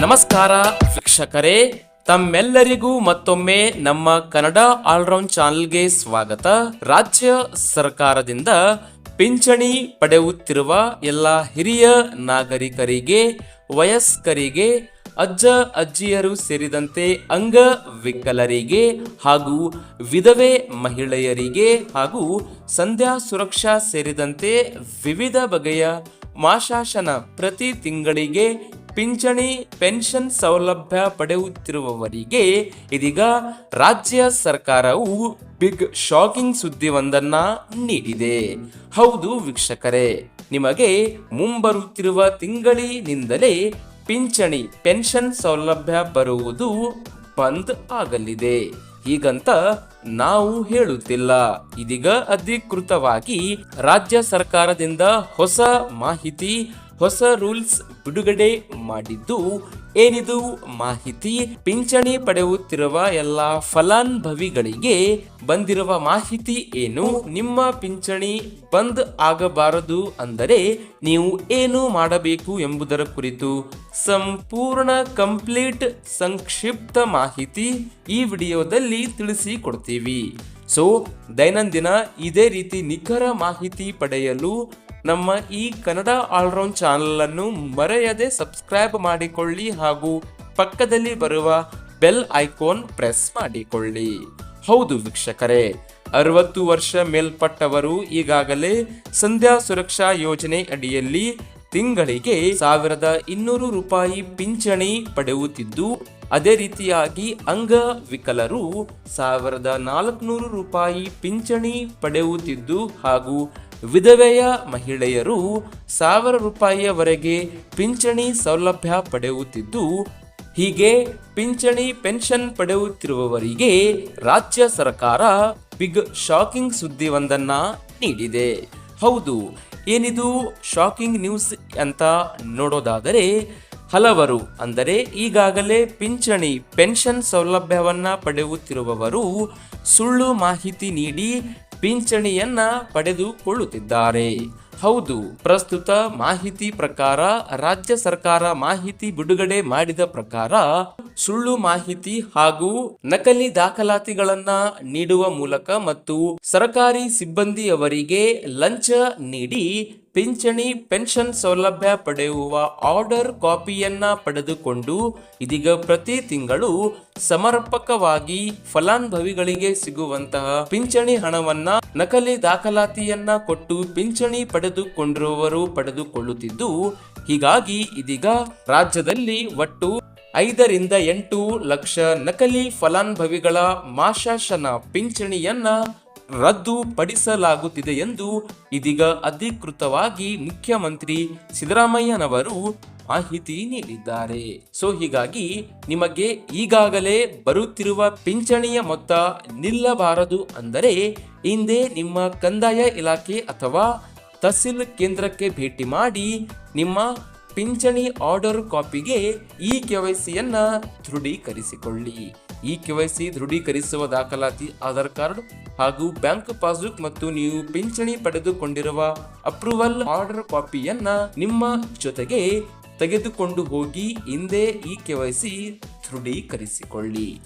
ನಮಸ್ಕಾರ ವೀಕ್ಷಕರೇ, ತಮ್ಮೆಲ್ಲರಿಗೂ ಮತ್ತೊಮ್ಮೆ ನಮ್ಮ ಕನ್ನಡ ಆಲ್ರೌಂಡ್ ಚಾನಲ್ಗೆ ಸ್ವಾಗತ. ರಾಜ್ಯ ಸರ್ಕಾರದಿಂದ ಪಿಂಚಣಿ ಪಡೆಯುತ್ತಿರುವ ಎಲ್ಲ ಹಿರಿಯ ನಾಗರಿಕರಿಗೆ, ವಯಸ್ಕರಿಗೆ, ಅಜ್ಜ, ಅಜ್ಜಿಯರು ಸೇರಿದಂತೆ ಅಂಗವಿಕಲರಿಗೆ ಹಾಗೂ ವಿಧವೆ ಮಹಿಳೆಯರಿಗೆ ಹಾಗೂ ಸಂಧ್ಯಾ ಸುರಕ್ಷಾ ಸೇರಿದಂತೆ ವಿವಿಧ ಬಗೆಯ ಮಾಶಾಸನ ಪ್ರತಿ ತಿಂಗಳಿಗೆ ಪಿಂಚಣಿ, ಪೆನ್ಷನ್ ಸೌಲಭ್ಯ ಪಡೆಯುತ್ತಿರುವವರಿಗೆ ಇದೀಗ ರಾಜ್ಯ ಸರ್ಕಾರವು ಬಿಗ್ ಶಾಕಿಂಗ್ ಸುದ್ದಿಯೊಂದನ್ನ ನೀಡಿದೆ. ಹೌದು ವೀಕ್ಷಕರೇ, ನಿಮಗೆ ಮುಂಬರುತ್ತಿರುವ ತಿಂಗಳಿನಿಂದಲೇ ಪಿಂಚಣಿ, ಪೆನ್ಷನ್ ಸೌಲಭ್ಯ ಬರುವುದು ಬಂದ್ ಆಗಲಿದೆ. ಹೀಗಂತ ನಾವು ಹೇಳುತ್ತಿಲ್ಲ. ಇದೀಗ ಅಧಿಕೃತವಾಗಿ ರಾಜ್ಯ ಸರ್ಕಾರದಿಂದ ಹೊಸ ಮಾಹಿತಿ ಹೊಸ ರೂಲ್ಸ್ ಬಿಡುಗಡೆ ಮಾಡಿದ್ದು ಏನಿದು ಮಾಹಿತಿ? ಪಿಂಚಣಿ ಪಡೆಯುತ್ತಿರುವ ಎಲ್ಲ ಫಲಾನುಭವಿಗಳಿಗೆ ಬಂದಿರುವ ಮಾಹಿತಿ ಏನು? ನಿಮ್ಮ ಪಿಂಚಣಿ ಬಂದ್ ಆಗಬಾರದು ಅಂದರೆ ನೀವು ಏನು ಮಾಡಬೇಕು ಎಂಬುದರ ಕುರಿತು ಸಂಪೂರ್ಣ ಕಂಪ್ಲೀಟ್ ಸಂಕ್ಷಿಪ್ತ ಮಾಹಿತಿ ಈ ವಿಡಿಯೋದಲ್ಲಿ ತಿಳಿಸಿಕೊಡ್ತೀವಿ. ಸೊ, ದೈನಂದಿನ ಇದೇ ರೀತಿ ನಿಖರ ಮಾಹಿತಿ ಪಡೆಯಲು ನಮ್ಮ ಈ ಕನ್ನಡ ಆಲ್ರೌಂಡ್ ಚಾನಲನ್ನು ಮರೆಯದೆ ಸಬ್ಸ್ಕ್ರೈಬ್ ಮಾಡಿಕೊಳ್ಳಿ ಹಾಗೂ ಪಕ್ಕದಲ್ಲಿ ಬರುವ ಬೆಲ್ ಐಕಾನ್ ಪ್ರೆಸ್ ಮಾಡಿಕೊಳ್ಳಿ. ಹೌದು ವೀಕ್ಷಕರೇ, ಅರವತ್ತು ವರ್ಷ ಮೇಲ್ಪಟ್ಟವರು ಈಗಾಗಲೇ ಸಂಧ್ಯಾ ಸುರಕ್ಷಾ ಯೋಜನೆ ಅಡಿಯಲ್ಲಿ ತಿಂಗಳಿಗೆ ಸಾವಿರದ ಇನ್ನೂರು ರೂಪಾಯಿ ಪಿಂಚಣಿ ಪಡೆಯುತ್ತಿದ್ದು, ಅದೇ ರೀತಿಯಾಗಿ ಅಂಗವಿಕಲರು ಸಾವಿರದ ನಾಲ್ಕುನೂರು ರೂಪಾಯಿ ಪಿಂಚಣಿ ಪಡೆಯುತ್ತಿದ್ದು ಹಾಗೂ ವಿಧವೆಯ ಮಹಿಳೆಯರು ಸಾವಿರ ರೂಪಾಯಿಯವರೆಗೆ ಪಿಂಚಣಿ ಸೌಲಭ್ಯ ಪಡೆಯುತ್ತಿದ್ದು, ಹೀಗೆ ಪಿಂಚಣಿ ಪೆನ್ಷನ್ ಪಡೆಯುತ್ತಿರುವವರಿಗೆ ರಾಜ್ಯ ಸರ್ಕಾರ ಬಿಗ್ ಶಾಕಿಂಗ್ ಸುದ್ದಿಯೊಂದನ್ನ ನೀಡಿದೆ. ಹೌದು, ಏನಿದು ಶಾಕಿಂಗ್ ನ್ಯೂಸ್ ಅಂತ ನೋಡೋದಾದರೆ, ಹಲವರು ಅಂದರೆ ಈಗಾಗಲೇ ಪಿಂಚಣಿ ಪೆನ್ಷನ್ ಸೌಲಭ್ಯವನ್ನ ಪಡೆಯುತ್ತಿರುವವರು ಸುಳ್ಳು ಮಾಹಿತಿ ನೀಡಿ ಪಿಂಚಣಿಯನ್ನ ಪಡೆದುಕೊಳ್ಳುತ್ತಿದ್ದಾರೆ. ಹೌದು, ಪ್ರಸ್ತುತ ಮಾಹಿತಿ ಪ್ರಕಾರ, ರಾಜ್ಯ ಸರ್ಕಾರ ಮಾಹಿತಿ ಬಿಡುಗಡೆ ಮಾಡಿದ ಪ್ರಕಾರ, ಸುಳ್ಳು ಮಾಹಿತಿ ಹಾಗೂ ನಕಲಿ ದಾಖಲಾತಿಗಳನ್ನ ನೀಡುವ ಮೂಲಕ ಮತ್ತು ಸರ್ಕಾರಿ ಸಿಬ್ಬಂದಿಯವರಿಗೆ ಲಂಚ ನೀಡಿ ಪಿಂಚಣಿ ಪೆನ್ಷನ್ ಸೌಲಭ್ಯ ಪಡೆಯುವ ಆರ್ಡರ್ ಕಾಪಿಯನ್ನ ಪಡೆದುಕೊಂಡು ಇದೀಗ ಪ್ರತಿ ತಿಂಗಳು ಸಮರ್ಪಕವಾಗಿ ಫಲಾನುಭವಿಗಳಿಗೆ ಸಿಗುವಂತಹ ಪಿಂಚಣಿ ಹಣವನ್ನ ನಕಲಿ ದಾಖಲಾತಿಯನ್ನ ಕೊಟ್ಟು ಪಿಂಚಣಿ ಪಡೆದುಕೊಂಡಿರುವವರು ಪಡೆದುಕೊಳ್ಳುತ್ತಿದ್ದು, ಹೀಗಾಗಿ ಇದೀಗ ರಾಜ್ಯದಲ್ಲಿ ಒಟ್ಟು ಐದರಿಂದ ಎಂಟು ಲಕ್ಷ ನಕಲಿ ಫಲಾನುಭವಿಗಳ ಮಾಶಾಸನ ಪಿಂಚಣಿಯನ್ನ ರದ್ದುಪಡಿಸಲಾಗುತ್ತಿದೆ ಎಂದು ಇದೀಗ ಅಧಿಕೃತವಾಗಿ ಮುಖ್ಯಮಂತ್ರಿ ಸಿದ್ದರಾಮಯ್ಯನವರು ಮಾಹಿತಿ ನೀಡಿದ್ದಾರೆ. ಸೊ, ಹೀಗಾಗಿ ನಿಮಗೆ ಈಗಾಗಲೇ ಬರುತ್ತಿರುವ ಪಿಂಚಣಿಯ ಮೊತ್ತ ನಿಲ್ಲಬಾರದು ಅಂದರೆ ಹಿಂದೆ ನಿಮ್ಮ ಕಂದಾಯ ಇಲಾಖೆ ಅಥವಾ ತಹಸೀಲ್ ಕೇಂದ್ರಕ್ಕೆ ಭೇಟಿ ಮಾಡಿ ನಿಮ್ಮ ಪಿಂಚಣಿ ಆರ್ಡರ್ ಕಾಪಿಗೆ ಈ ಸಿಯನ್ನು ದೃಢೀಕರಿಸಿಕೊಳ್ಳಿ. ಈ ಕೆವೈಸಿ ದೃಢೀಕರಿಸುವ ದಾಖಲಾತಿ, ಆಧಾರ್ ಕಾರ್ಡ್ ಹಾಗೂ ಬ್ಯಾಂಕ್ ಪಾಸ್ಬುಕ್ ಮತ್ತು ನೀವು ಪಿಂಚಣಿ ಪಡೆದುಕೊಂಡಿರುವ ಅಪ್ರೂವಲ್ ಆರ್ಡರ್ ಕಾಪಿಯನ್ನ ನಿಮ್ಮ ಜೊತೆಗೆ ತೆಗೆದುಕೊಂಡು ಹೋಗಿ, ಹಿಂದೆ ಈ ಕೆವೈಸಿ ದೃಢೀಕರಿಸಿಕೊಳ್ಳಿ.